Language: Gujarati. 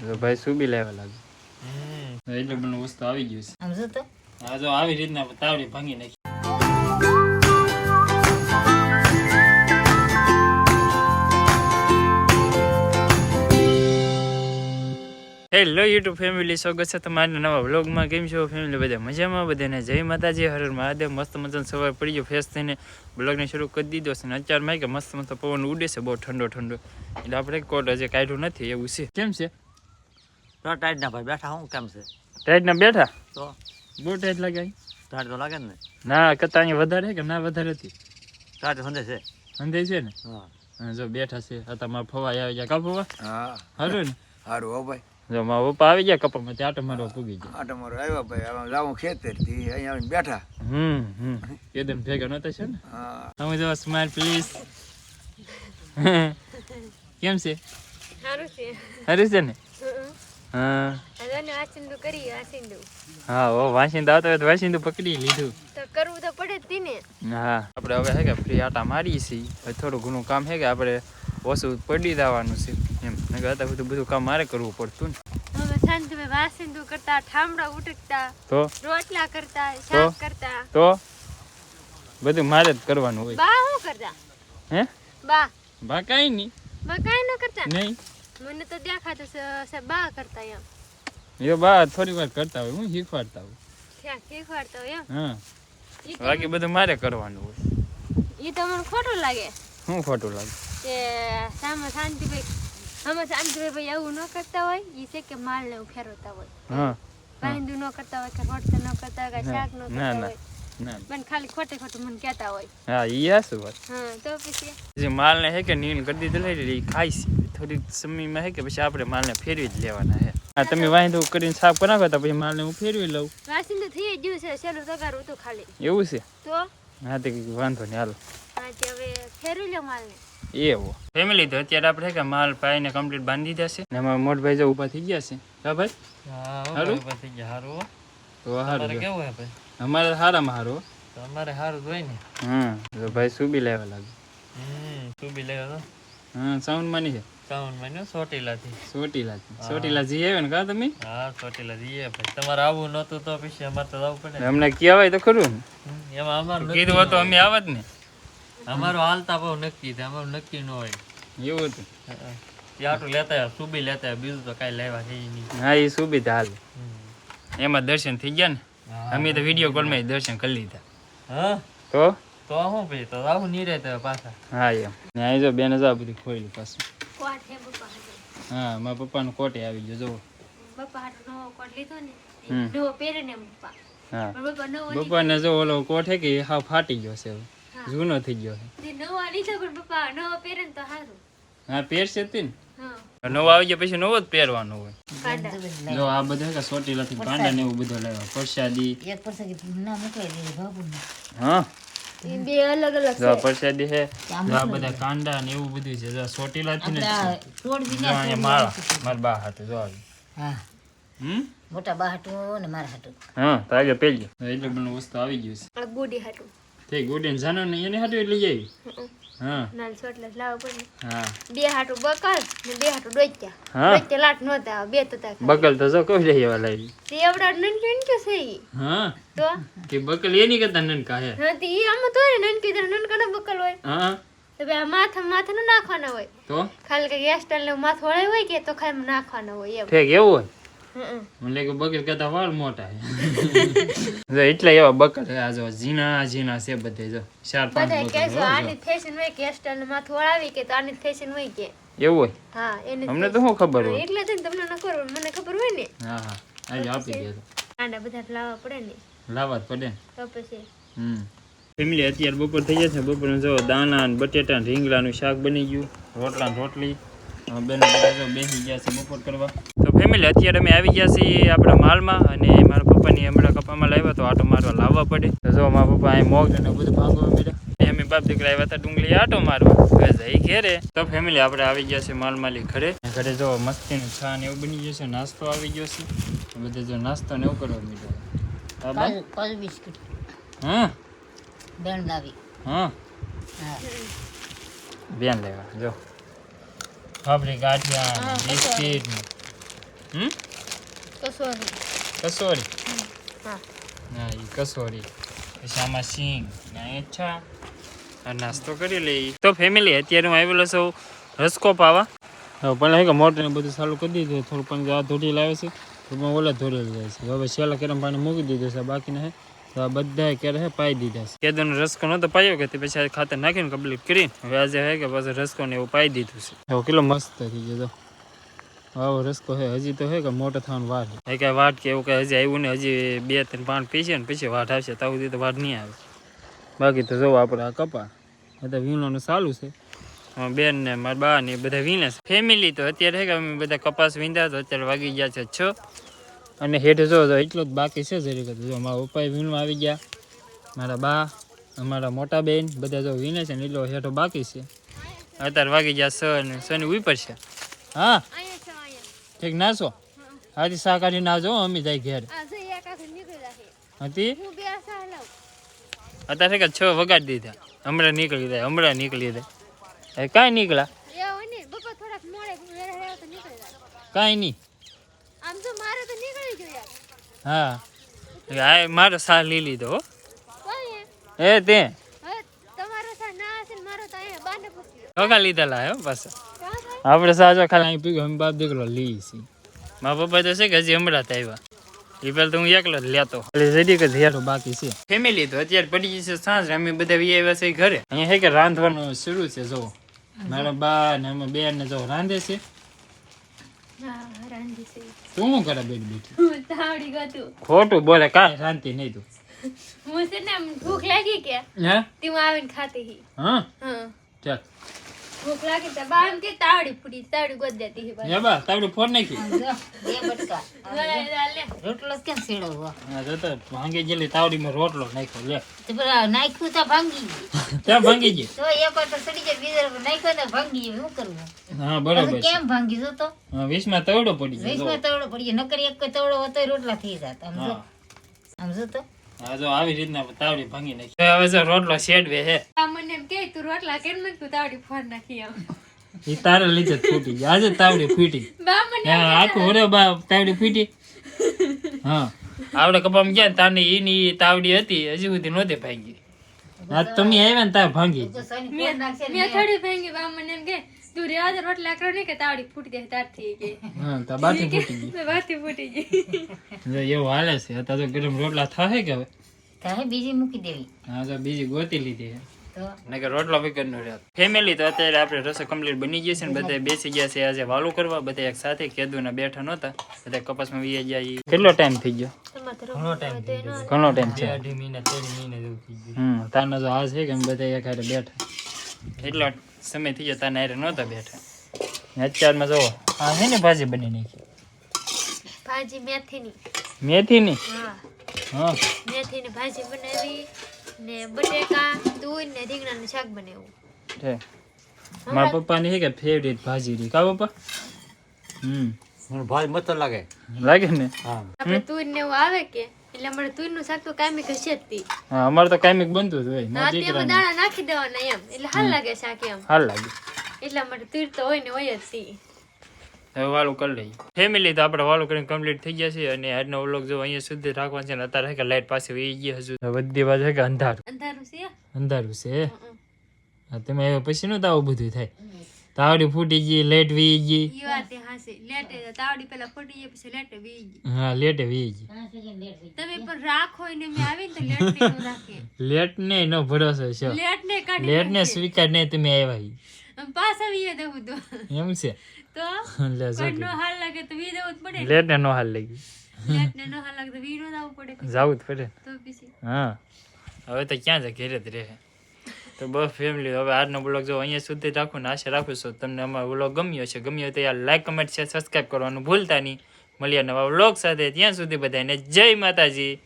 ભાઈ શું બી લેવા લાગ્યો એટલે બધું વસ્તુ આવી ગયું છે. આમ તો આ જો આવી રીતના તાવડી ભાંગી નાખી. હેલો યુટ્યુબ ફેમિલી સ્વાગત છે તમારા નવા વ્લોગમાં કેમ છો ફેમિલી બધા મજામાં? બધાને જય માતાજી. હર હર મહાદેવ. મસ્ત મજાનો સવાર પડી ગયો. ફેસ થઈને બ્લોગને શરૂ કરી દીધો છે. અને અત્યારમાં કે મસ્ત મસ્ત પવન ઉડે છે. બહુ ઠંડો ઠંડો. એટલે આપણે કોટ હજી કાઢ્યું નથી એવું છે. કેમ છે? તો ટાઈટ ના ભાઈ બેઠા હું કેમ છે? ટાઈટના બેઠા? તો. બહુ ટાઈટ લાગે? ટાઈટ તો લાગે ને. ના કરતા અહીંયા વધારે કે ના વધારે હતી? ટાઈટ સંદે છે. અંધે છે ને? હા. જો બેઠા છે આ તમારા ફવા આવી ગયા. કા ફવા? હા. હારું ને? સારું હો ભાઈ. જો મારા પપ્પા આવી ગયા કપામાં ત્યાં આટો મારો પૂગી ગયો. આ તમારો આવ્યા ભાઈ આમાં લાવું ખેતરથી અહીંયા આવીને બેઠા. હમ હમ. એકદમ ભેગા નતા છે ને? હા. તમે જો સ્માઈલ પ્લીઝ કેમ છે? સારું છે. સારું છે ને. હા. અદાને વાંચીને કરી વાંચીને હા ઓ વાંચીને આવતા હોય તો વાંચીને પકડી લીધું. તો કરવું તો પડે જ ને હા. આપણે હવે હે કે ફ્રી આટા મારીએ છીએ. થોડું ઘણું કામ છે કે આપણે ઓછું પડી જવાનું છે એમ. નકર અત્યારે બધું બધું કામ મારે કરવું પડતું ને. હવે શાંતિભાઈ વાંચીને કરતા ઠામડા ઉટકતા તો? રોટલા કરતા શાક કરતા. તો? બધું મારે જ કરવાનું હોય. બા શું કરતા? હે? બા. બા કાંઈ નહીં. બા કાંઈ ન કરતા? નહીં. મને તો દેખાતું છે બા કરતા એમ. એ બા થોડી વાર કરતા હોય હું શીખવાડતા હોય. શીખવાડતા હોય એમ? હા. બાકી બધું મારે કરવાનું હોય. એ તો મને ખોટું લાગે. શું ખોટું લાગે? કે સામે શાંતિભાઈ અમે શાંતિભાઈ ભાઈ એવું ન કરતા હોય એ છે કે માલ ને ફેરવતા હોય. હા બાંધું ન કરતા હોય કે રોટલા ન કરતા હોય કે ના, શાક ન કરતા હોય. પણ ખાલી ખોટે ખોટું મને કહેતા હોય. હા ઈ હાસું વાત? હા તો પછી? જે માલને હે કે નીલ કરી દીધેલ હે એટલે છે. થોડીક સમયમાં હે કે પછી આપણે માલને ફેરવી જ લેવાના હે. હા તમે વાંધો કરીને સાફ કરાવો તો પછી માલને હું ફેરવી લઉં? વાસી તો થઈ ગયું છે સેલું તગાર હતું ખાલી. એવું છે? તો? હા તે વાંધો નહીં હાલો. હા તે હવે ફેરવી લો માલને. એવો. ફેમિલી તો અત્યારે આપણે કે માલ પાઈને કમ્પ્લીટ બાંધી દીધા છે. ને અમારા મોટભાઈ જો ઊભા થઈ ગયા છે. હા ભાઈ? હા હારું? હારું તો હારું કેવું હે ભાઈ? અમારે હારામાં સારું અમારે હારું જ ને. હા તો ભાઈ શું બી લેવા લાગે હમ તું લેવો તો હા સાઉન્ડમાં નહીં છે સાઉન્ડમાં ચોટીલાથી સોટીલા સોટીલા જી આવ્યો ને કા તમે? હા સોટીલા જી ભાઈ તમારે આવું નહોતું તો પછી અમારે તો આવવું પડે. અમને કહેવાય તો ખરું. એમાં અમારું કીધું હતું અમે આવત ને. અમારું હાલતા બહુ નક્કી છે અમારું નક્કી ન હોય. એવું હતું. આટલું લેતા સુબી લેતા બીજું તો કાંઈ લેવા નહીં. હા એ સુવિધા હાલ. એમાં દર્શન થઈ ગયા ને? અમે તો વીડિયો કોલમાં દર્શન કરી લીધા. હા? તો? તો શું ભાઈ તો આવું નહીં રહેતા પાછા. હા એમ. ને અહીં જો બેન બધું બધી ખોઈલી પાછું. કોટ હે હા મારા પપ્પાનો કોટે આવી ગયો જુઓ. પપ્પા ને હા. જો ઓલો કોટ કે હા હાવ ફાટી ગયો છે જૂનો થઈ ગયો છે. તે નવો લીધો પણ પપ્પા નવો પહેરે ને તો સારું હા પહેરશે તે ને. હા. નવો આવી ગયો પછી નવો જ પહેરવાનો હોય. જો આ બધા હે સોટી ચોટીલાથી કાંડા ને એવું બધું લાવ્યા પ્રસાદી. એક પ્રસાદી ના મોકલાઈ દે બાબુને. હા. બે અલગ અલગ જો આ પ્રસાદી હે આમ જો આ બધા કાંડા ને એવું બધું છે. જો ચોટીલાથી ને મારા મારા બા હાથે જો આવી. હા. હમ? મોટા બા હાટું ને મારા હાટું. હા તો આગળ પેલી એટલે બધું વસ્તુ આવી ગયું છે. બોડી હાટુ. તે ગોડીને જાનો ને એને હાટું લઈ આવી? હા. નાલ સોટલા પડે. બે હાટુ બકલ ને બે હાટુ ડોચ્યા. ડોચ્યા લાટ નહોતા આવે, બે તો બકલ તો જો કોઈ લઈ આવવા લાવી તે નનકી નનકી છે હા. તો? કે બકલ એની કરતા નનકા હે. હા તે ઈ તો હોય નનકી તો નનકાના બકલ હોય. હા. તો બે આ માથા માથા નું નાખવાના હોય. તો? ખાલી કે ગેસ સ્ટાઈલ ને માથું વળાય હોય કે તો ખાલી નાખવાના હોય એમ. ઠેક એવું હોય. મને કે બકરી કરતા વાળ મોટા જો એટલા એવા બકર આ જો ઝીણા ઝીણા છે બધે જો ચાર પાંચ બકર આની ફેશન હોય કે હેર સ્ટાઈલ ને માથું કે તો આની ફેશન હોય કે. એવું હોય? હા એને અમને તો શું ખબર હોય? એટલે ને તમને ન ખબર હોય, મને ખબર હોય ને. હા હા. આજે આપી દે તો. કાંડા બધા લાવવા પડે ને. લાવવા પડે. તો પછી. હમ. ફેમિલી અત્યારે બપોર થઈ જશે બપોર જો દાણા ને બટેટા ને રીંગણાનું શાક બની ગયું રોટલા રોટલી. બેન જો બેસી ગયા છે બપોર કરવા. તો ફેમિલી અત્યારે અમે આવી ગયા છીએ આપણા માલમાં અને મારા પપ્પાની હમણાં કપામાં લાવ્યા તો આટો મારવા લાવવા પડે. તો જો મારા પપ્પા અહીં મોગ ને બધું ભાગવા મળ્યા અમે બાપ દીકરા આવ્યા હતા ડુંગળી આટો મારવા. જઈ ઘેરે. તો ફેમિલી આપણે આવી ગયા છે માલ માલી ઘરે ઘરે જો મસ્તીનું છા ને એવું બની ગયું છે. નાસ્તો આવી ગયો છે. બધે જો નાસ્તો ને એવું કરવા મળ્યો બિસ્કિટ. હા? બેન લાવી. હા? હા. બેન લેવા જો. ફાફડી ગાંઠિયા બિસ્કિટ હમ? કસોરી. કસોરી? હા. એ કસોરી. પછી આમાં સિંગ. ને અચ્છા નાસ્તો કરી લઈ તો ફેમિલી અત્યારે હું આવેલો છું રસકો પાવા. હવે પહેલાં કે મોટર ને બધું ચાલુ કરી દીધું થોડું પણ આ ધોડી લાવે છે. ઓલા ધોડી જાય છે. હવે છેલ્લા કેરમ પાણી મૂકી દીધું છે. બાકીના તો આ બધા ક્યારે પાઈ દીધા છે. કેદોનો રસકો નહોતો પાયો કે પછી ખાતર નાખીને કમ્પ્લીટ કરીને હવે આજે હે કે પછી રસકો ને એવું પાઈ દીધું છે. હવે કેટલો મસ્ત થઈ ગયો આવો રસકો હે હજી તો હે કે મોટો થવાનું વાર છે કઈ વાટ કે એવું કે હજી આવ્યું ને હજી બે ત્રણ પાણ પીશે ને પછી વાટ આવશે ત્યાં સુધી તો વાટ નહીં આવે. બાકી તો જો આપણે આ કપા. તો વીણવાનું ચાલુ છે. બેન ને મારા બા ને બધા વીણે છે. ફેમિલી તો અત્યારે હે કે અમે બધા કપાસ વીંધા તો અત્યારે વાગી ગયા છે છ. અને હેઠ જો એટલો જ બાકી છે જરીક જ. જો મારા પપ્પાએ વીણવા આવી ગયા મારા બા અમારા મોટા બેન બધા જો વીણે છે ને એટલો હેઠો બાકી છે. અત્યારે વાગી ગયા સ અને સ ને ઉપર છે. હા? છે ઠીક નાસો? હાજી શાક કાઢીને આવજો હો, અમે જાય ઘેર. હતી? સા અત્યારે કે છ વગાડી દીધા. હમણાં નીકળી જાય હમણાં નીકળી જાય. કાંઈ નીકળ્યા? ને કાંઈ નહીં આમ તો મારે તો નીકળી ગયું યાર હા. હા મારો સાર લઈ લીધો હો. એ તે. સા વગા લીધેલા હે પાછા. આપણે સાજો ખાલી અહીં પીગો અમે બાપ દીકરો લઈ મારા પપ્પા તો છે કે હજી હમણાં તો આવ્યા. એ પહેલા તો હું એકલો જ લેતો. એટલે હેઠો બાકી છે. ફેમિલી તો અત્યારે પડી છે સાંજ અમે બધા વી આવ્યા છે ઘરે. અહીંયા હે કે રાંધવાનું શરૂ છે જો મારા બા ને અમે બેન ને જો છે રાંધી છે. તું શું કરે બેઠી બેઠી? તાવડી ગતું. ખોટું બોલે કાંઈ શાંતિ નહીં તું. હું છે ને ભૂખ લાગી કે હે? તું આવીને ખાતી હી. હા? હા. ચાલ. ભૂખ લાગી તો બા કે તાવડી ફૂટી તાવડી ગોદ દેતી હી બા બા તાવડી ફોન નાખી. બે બટકા. લે લે. રોટલો કેમ સેડવો હા? તો તો ભાંગી ગયેલી તાવડીમાં રોટલો નાખ્યો લે. તો પેલા નાખ્યું તો ભાંગી ગયું. ભાંગી ગઈ. તો એક વાર તો સડી જાય બીજા વાર નાખ્યો તો ભાંગી ગયું. શું કરવું? હા બરોબર કેમ ભાંગી જો તો? હા, વીસમાં તવડો પડી ગયો તવડો પડી ગયો. નકર એક કોઈ તવડો હતો રોટલા થઈ જાત. સમજો જો. આમ જો તો. હા જો આવી રીતના તાવડી ભાંગી નાખી. હવે જો રોટલો શેડવે હે આ મને એમ કે તું રોટલા કેમ નથી તું તાવડી ફોન નાખી આમ. ઈ તારે લીધે ફૂટી આજે તાવડી ફૂટી. બા મને હા આખું ઓરે બા તાવડી ફૂટી. હા. આવડે કપામ ગયા તાની તારની ઈની તાવડી હતી હજી સુધી નહોતી ભાંગી. આ તમે આવ્યા ને તાર ભાંગી. મેં થોડી ભાંગી બા મને એમ કે તું રેવા દે રોટલા કરો ને કે તાવડી ફૂટી જાય તારથી કે હા તા બાટી ફૂટી ગઈ. મેં વાતી ફૂટી ગઈ. જો એવું હાલે છે અત્યારે તો ગરમ રોટલા થાય કે હવે? તારે બીજી મૂકી દેવી. હા તો બીજી ગોતી લીધી છે. તો નકર રોટલો વગર નો રહ્યો. ફેમિલી તો અત્યારે આપણે રસો કમ્પ્લીટ બની ગઈ છે ને બધા બેસી ગયા છે આજે વાલું કરવા બધા એક સાથે કેદુના બેઠા નહોતા. બધા કપાસમાં વી ગયા ઈ. કેટલો ટાઈમ થઈ ગયો? ઘણો ટાઈમ છે. અઢી મહિના ત્રણ મહિના જેવું થઈ ગયું. હમ તારના જો આ છે કે અમે બધા એક હારે બેઠા. એટલો સમય થઈ જતા તાના નહોતા બેઠા. અત્યારમાં જો આ છે ને ભાજી બની નાખી. ભાજી મેથીની. મેથીની? હા. હા. મેથીની ભાજી બનાવી ને બટેકા દૂધ ને રીંગણાનું શાક બનાવ્યું. છે મારા પપ્પાની છે કે ફેવરેટ ભાજી રી. કા પપ્પા? હમ. ભાઈ મત લાગે. લાગે ને? આપણે તું ને એવું આવે કે? એટલે અમારે તુરનું શાક તો કાયમી ઘસે જ તી. હા અમારે તો કાયમિક બનતું જ હોય. હા તેમાં દાણા નાખી દેવાના એમ. એટલે હાલ લાગે શાક એમ હાલ લાગે. એટલા માટે તુર તો હોય ને હોય જ તી. હવે વાળું કરી લઈએ. ફેમિલી તો આપણે વાળું કરીને કમ્પ્લીટ થઈ ગયા છે અને આજનો વ્લોગ જો અહીંયા સુધી રાખવાનો છે ને અત્યારે કે લાઈટ પાસે વહી ગઈ હજુ. બધી વાત છે કે અંધારું. અંધારું છે? અંધારું છે. તેમાં પછી નું તો આવું બધું થાય. તાવડી ફૂટી ગઈ લેટ વી ગઈ. ઈ વાત હાસે. લેટે તાવડી પેલા ફૂટી ગઈ પછી લેટ વી ગઈ. હા લેટ વી ગઈ. તમે પણ રાખો ને મે આવી તો લેટ ને રાખે. લેટ ને નો ભરોસો છે. લેટ ને કાઢી લેટ ને સ્વીકાર ને તમે આવ્યા પાછા પાસ આવી દઉં એમ છે? તો? લે જો નો હાલ લાગે તો વી દેવું જ પડે. લેટ ને નો હાલ લાગી. લેટ ને નો હાલ લાગે તો વી નો દાવું પડે. જવું જ પડે. તો પછી. હા. હવે તો ક્યાં છે ઘેરે જ રહે. તો બસ ફેમિલી હવે આજનો બ્લોગ જો અહીંયા સુધી રાખું ને આશા રાખું છું તમને અમારો બ્લોગ ગમ્યો છે ગમ્યો તો યાર લાઈક કમેન્ટ શેર સબસ્ક્રાઈબ કરવાનું ભૂલતા નહીં. મળીએ નવા બ્લોગ સાથે. ત્યાં સુધી બધાને જય માતાજી.